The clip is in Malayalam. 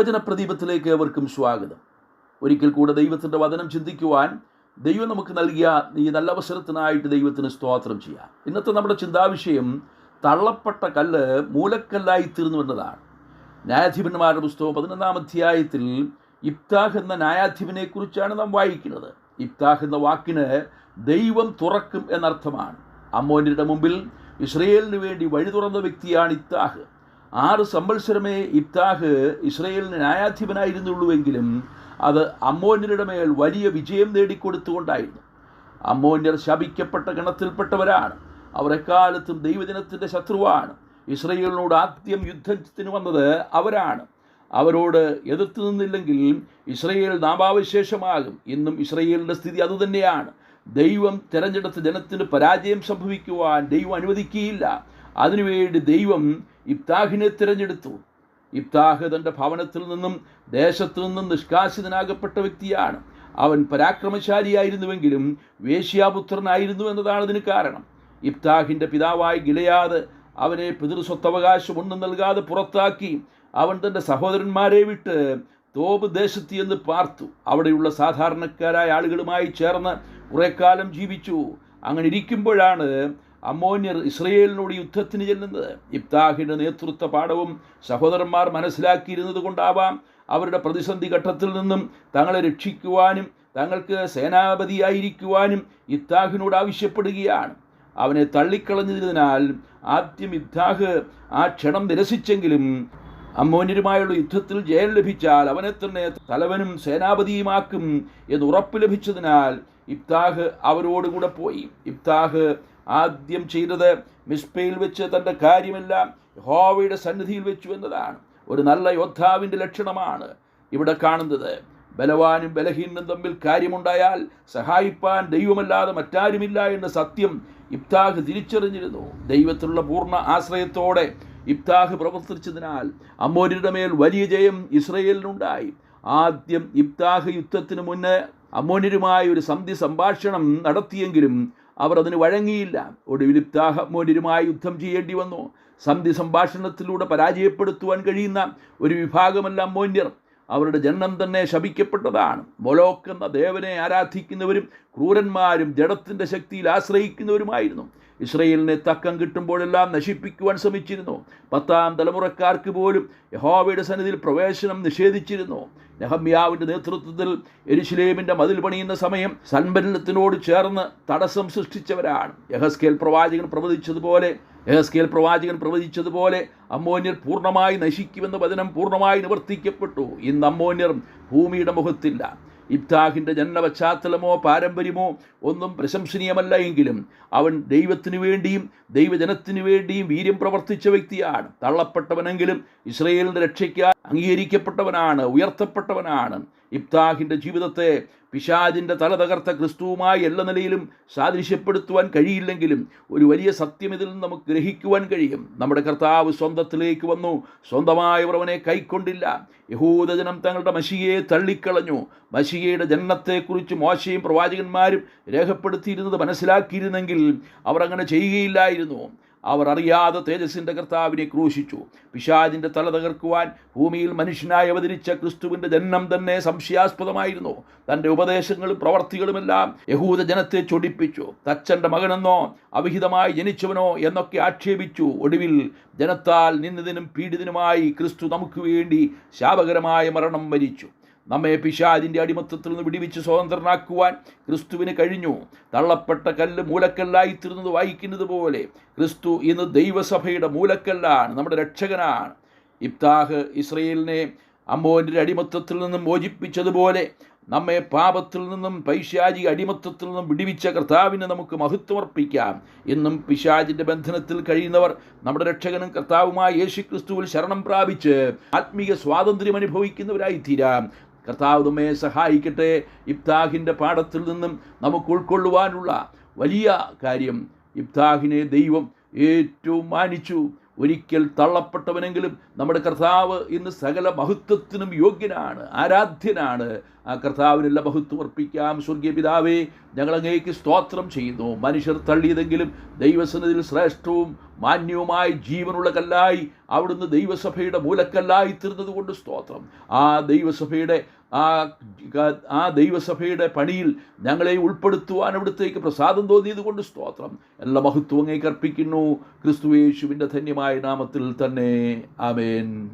തിരുവചന പ്രദീപത്തിലേക്ക് ഏവർക്കും സ്വാഗതം. ഒരിക്കൽ കൂടെ ദൈവത്തിന്റെ വചനം ചിന്തിക്കുവാൻ ദൈവം നമുക്ക് നൽകിയ ഈ നല്ല അവസരത്തിനായിട്ട് ദൈവത്തിന് സ്തോത്രം ചെയ്യാം. ഇന്നത്തെ നമ്മുടെ ചിന്താവിഷയം തള്ളപ്പെട്ട കല്ല് മൂലക്കല്ലായി തീർന്നു എന്നതാണ്. ന്യായാധിപന്മാരുടെ പുസ്തകം പതിനൊന്നാം അധ്യായത്തിൽ ഇബ്താഹ് എന്ന ന്യായാധിപനെ കുറിച്ചാണ് നാം വായിക്കുന്നത്. ഇബ്താഹ് എന്ന വാക്കിന് ദൈവം തുറക്കും എന്നർത്ഥമാണ്. അമ്മോനിയുടെ മുമ്പിൽ ഇസ്രയേലിന് വേണ്ടി വഴി തുറന്ന വ്യക്തിയാണ് ഇബ്താഹ് ആറ് സംവത്സരമേ ഇബ്താഹ് ഇസ്രയേലിന് ന്യായാധിപനായിരുന്നുള്ളൂവെങ്കിലും അത് അമ്മോന്യരുടെ മേൽ വലിയ വിജയം നേടിക്കൊടുത്തുകൊണ്ടായിരുന്നു. അമ്മോന്യർ ശപിക്കപ്പെട്ട ഗണത്തിൽപ്പെട്ടവരാണ്. അവർ എക്കാലത്തും ദൈവദിനത്തിന്റെ ശത്രുവാണ്. ഇസ്രയേലിനോട് ആദ്യം യുദ്ധത്തിന് വന്നത് അവരാണ്. അവരോട് എതിർത്ത് നിന്നില്ലെങ്കിൽ ഇസ്രയേൽ നാമാവശേഷമാകും. ഇന്നും ഇസ്രയേലിന്റെ സ്ഥിതി അതുതന്നെയാണ് ദൈവം തിരഞ്ഞെടുത്ത ജനത്തിന് പരാജയം സംഭവിക്കുവാൻ ദൈവം അനുവദിക്കുകയില്ല. അതിനുവേണ്ടി ദൈവം ഇബ്താഹിനെ തിരഞ്ഞെടുത്തു. ഇബ്താഹ് തന്റെ ഭവനത്തിൽ നിന്നും ദേശത്തു നിന്നും നിഷ്കാസിതനാകപ്പെട്ട വ്യക്തിയാണ്. അവൻ പരാക്രമശാലിയായിരുന്നുവെങ്കിലും വേശ്യാപുത്രനായിരുന്നു എന്നതാണ് അതിന് കാരണം. ഇബ്താഹിന്റെ പിതാവായി ഗിലയാദ് അവനെ പിതൃസ്വത്തവകാശം ഒന്നും നൽകാതെ പുറത്താക്കി അവൻ തന്റെ സഹോദരന്മാരെ വിട്ട് തോബ് ദേശത്ത് എന്ന് പാർത്തു. അവിടെയുള്ള സാധാരണക്കാരായ ആളുകളുമായി ചേർന്ന് കുറേക്കാലം ജീവിച്ചു. അങ്ങനെ ഇരിക്കുമ്പോഴാണ് അമ്മോന്യർ ഇസ്രയേലിനോട് യുദ്ധത്തിന് ചെല്ലുന്നത്. ഇബ്താഹിന്റെ നേതൃത്വ പാഠവും സഹോദരന്മാർ മനസ്സിലാക്കിയിരുന്നത് കൊണ്ടാവാം അവരുടെ പ്രതിസന്ധി ഘട്ടത്തിൽ നിന്നും തങ്ങളെ രക്ഷിക്കുവാനും തങ്ങൾക്ക് സേനാപതിയായിരിക്കുവാനും ഇബ്താഹിനോട് ആവശ്യപ്പെടുകയാണ്. അവനെ തള്ളിക്കളഞ്ഞതിനാൽ ആദ്യം ഇബ്താഹ് ആ ക്ഷണം നിരസിച്ചെങ്കിലും അമ്മോന്യരുമായുള്ള യുദ്ധത്തിൽ ജയം ലഭിച്ചാൽ അവനെ തന്നെ തലവനും സേനാപതിയുമാക്കും എന്ന് ഉറപ്പ് ലഭിച്ചതിനാൽ ഇബ്താഹ് അവരോടുകൂടെ പോയി. ഇബ്താഹ് ആദ്യം ചെയ്തത് മിസ്പയിൽ വെച്ച് തന്റെ കാര്യമെല്ലാം ഹോവയുടെ സന്നിധിയിൽ വെച്ചു എന്നതാണ്. ഒരു നല്ല യോദ്ധാവിന്റെ ലക്ഷണമാണ് ഇവിടെ കാണുന്നത്. ബലവാനും ബലഹീനും തമ്മിൽ കാര്യമുണ്ടായാൽ സഹായിപ്പാൻ ദൈവമല്ലാതെ മറ്റാരുമില്ല എന്ന സത്യം ഇബ്താഹ് തിരിച്ചറിഞ്ഞിരുന്നു. ദൈവത്തിലുള്ള പൂർണ ആശ്രയത്തോടെ ഇബ്താഹ് പ്രവർത്തിച്ചതിനാൽ അമ്മോര്യരുടെ മേൽ വലിയ ജയം ഇസ്രയേലിനുണ്ടായി. ആദ്യം ഇബ്താഹ് യുദ്ധത്തിന് മുന്നേ അമ്മോന്യരുമായ ഒരു സന്ധി സംഭാഷണം നടത്തിയെങ്കിലും അവർ അതിന് വഴങ്ങിയില്ല. ഒടുവിൽ ഇബ്താഹ് യുദ്ധം ചെയ്യേണ്ടി വന്നു. സന്ധി സംഭാഷണത്തിലൂടെ പരാജയപ്പെടുത്തുവാൻ കഴിയുന്ന ഒരു വിഭാഗമല്ല അമ്മോന്യർ അവരുടെ ജനനം തന്നെ ശപിക്കപ്പെട്ടതാണ്. മൊലോക്ക് എന്ന ദേവനെ ആരാധിക്കുന്നവരും ക്രൂരന്മാരും ജഡത്തിന്റെ ശക്തിയിൽ ആശ്രയിക്കുന്നവരുമായിരുന്നു. ഇസ്രയേലിനെ തക്കം കിട്ടുമ്പോഴെല്ലാം നശിപ്പിക്കുവാൻ ശ്രമിച്ചിരുന്നു. പത്താം തലമുറക്കാർക്ക് പോലും യഹോവയുടെ സന്നിധിയിൽ പ്രവേശനം നിഷേധിച്ചിരുന്നു. നെഹമ്യാവിന്റെ നേതൃത്വത്തിൽ എരിശിലേമിന്റെ മതിൽ പണിയുന്ന സമയം സൻബലത്തിനോട് ചേർന്ന് തടസ്സം സൃഷ്ടിച്ചവരാണ്. യഹസ്കേൽ പ്രവാചകൻ പ്രവചിച്ചതുപോലെ യഹസ്കേൽ പ്രവാചകൻ പ്രവചിച്ചതുപോലെ അമ്മോന്യർ പൂർണമായി നശിക്കുമെന്ന വചനം പൂർണമായി നിവർത്തിക്കപ്പെട്ടു. ഇന്ന് അമ്മോന്യർ ഭൂമിയുടെ മുഖത്തില്ല. ഇബ്താഹിന്റെ ജന്മ പശ്ചാത്തലമോ പാരമ്പര്യമോ ഒന്നും പ്രശംസനീയമല്ല എങ്കിലും അവൻ ദൈവത്തിനു വേണ്ടിയും ദൈവജനത്തിനു വേണ്ടിയും വീര്യം പ്രവർത്തിച്ച വ്യക്തിയാണ്. തള്ളപ്പെട്ടവനെങ്കിലും ഇസ്രയേലിന്റെ രക്ഷയ്ക്ക് അംഗീകരിക്കപ്പെട്ടവനാണ് ഉയർത്തപ്പെട്ടവനാണ്. ഇബ്താഹിന്റെ ജീവിതത്തെ പിശാജിന്റെ തല തകർത്ത ക്രിസ്തുവുമായി എല്ലാ നിലയിലും സാദൃശ്യപ്പെടുത്തുവാൻ കഴിയില്ലെങ്കിലും ഒരു വലിയ സത്യം ഇതിൽ നിന്ന് നമുക്ക് ഗ്രഹിക്കുവാൻ കഴിയും. നമ്മുടെ കർത്താവ് സ്വന്തത്തിലേക്ക് വന്നു. സ്വന്തമായവരവനെ കൈക്കൊണ്ടില്ല. യഹൂദജനം തങ്ങളുടെ മഷിയെ തള്ളിക്കളഞ്ഞു. മഷിയയുടെ ജനനത്തെക്കുറിച്ച് മോശയും പ്രവാചകന്മാരും രേഖപ്പെടുത്തിയിരുന്നത് മനസ്സിലാക്കിയിരുന്നെങ്കിൽ അവർ അങ്ങനെ ചെയ്യുകയില്ലായിരുന്നു. അവർ അറിയാതെ തേജസ്സിന്റെ കർത്താവിനെ ക്രൂശിച്ചു. പിശാജിന്റെ തല തകർക്കുവാൻ ഭൂമിയിൽ മനുഷ്യനായി അവതരിച്ച ക്രിസ്തുവിന്റെ ജന്മം തന്നെ സംശയാസ്പദമായിരുന്നു. തന്റെ ഉപദേശങ്ങളും പ്രവർത്തികളുമെല്ലാം യഹൂദ ജനത്തെ ചൊടിപ്പിച്ചു. തച്ചന്റെ മകനെന്നോ അവിഹിതമായി ജനിച്ചവനോ എന്നൊക്കെ ആക്ഷേപിച്ചു. ഒടുവിൽ ജനത്താൽ നിന്നതിനും പീഡിതനുമായി ക്രിസ്തു നമുക്ക് വേണ്ടി ശാപകരമായ മരണം വരിച്ചു. നമ്മെ പിശാദിന്റെ അടിമത്തത്തിൽ നിന്ന് വിടിവിച്ച് സ്വതന്ത്രനാക്കുവാൻ ക്രിസ്തുവിന് കഴിഞ്ഞു. തള്ളപ്പെട്ട കല്ല് മൂലക്കല്ലായി തീർന്നത് വായിക്കുന്നത് പോലെ ക്രിസ്തു ഇന്ന് ദൈവസഭയുടെ മൂലക്കല്ലാണ് നമ്മുടെ രക്ഷകനാണ്. ഇബ്താഹ് ഇസ്രയേലിനെ അമ്മോന്റെ അടിമത്തത്തിൽ നിന്നും മോചിപ്പിച്ചതുപോലെ നമ്മെ പാപത്തിൽ നിന്നും പൈശാചിക അടിമത്തത്തിൽ നിന്നും വിടിവിച്ച കർത്താവിനെ നമുക്ക് മഹത്വമർപ്പിക്കാം. എന്നും പിശാചിന്റെ ബന്ധനത്തിൽ കഴിയുന്നവർ നമ്മുടെ രക്ഷകനും കർത്താവുമായ യേശു ക്രിസ്തുവിൽ ശരണം പ്രാപിച്ച് ആത്മീയ സ്വാതന്ത്ര്യം അനുഭവിക്കുന്നവരായി തീരാം കർത്താവ് നമ്മെ സഹായിക്കട്ടെ. ഇബ്താഹിന്റെ പാഠത്തിൽ നിന്നും നമുക്ക് ഉൾക്കൊള്ളുവാനുള്ള വലിയ കാര്യം ഇബ്താഹിനെ ദൈവം ഏറ്റവും മാനിച്ചു ഒരിക്കൽ തള്ളപ്പെട്ടവനെങ്കിലും നമ്മുടെ കർത്താവ് ഇന്ന് സകല മഹത്വത്തിനും യോഗ്യനാണ് ആരാധ്യനാണ്. ആ കർത്താവിനുള്ള മഹത്വം അർപ്പിക്കാം. സ്വർഗീയ പിതാവേ ഞങ്ങളങ്ങേക്ക് സ്തോത്രം ചെയ്യുന്നു. മനുഷ്യർ തള്ളിയതെങ്കിലും ദൈവസന്നിധിയിൽ ശ്രേഷ്ഠവും മാന്യവുമായി ജീവനുള്ള കല്ലായി അവിടുന്ന് ദൈവസഭയുടെ മൂലക്കല്ലായി തീർന്നതുകൊണ്ട് സ്തോത്രം. ആ ദൈവസഭയുടെ ആ ആ ദൈവസഭയുടെ പണിയിൽ ഞങ്ങളെ ഉൾപ്പെടുത്തുവാൻ അവിടുത്തേക്ക് പ്രസാദം തോന്നിയത് കൊണ്ട് സ്തോത്രം. എല്ലാ മഹത്വം അങ്ങേക്ക് അർപ്പിക്കുന്നു ക്രിസ്തുവേശുവിന്റെ ധന്യമായ നാമത്തിൽ തന്നെ. ആമേൻ.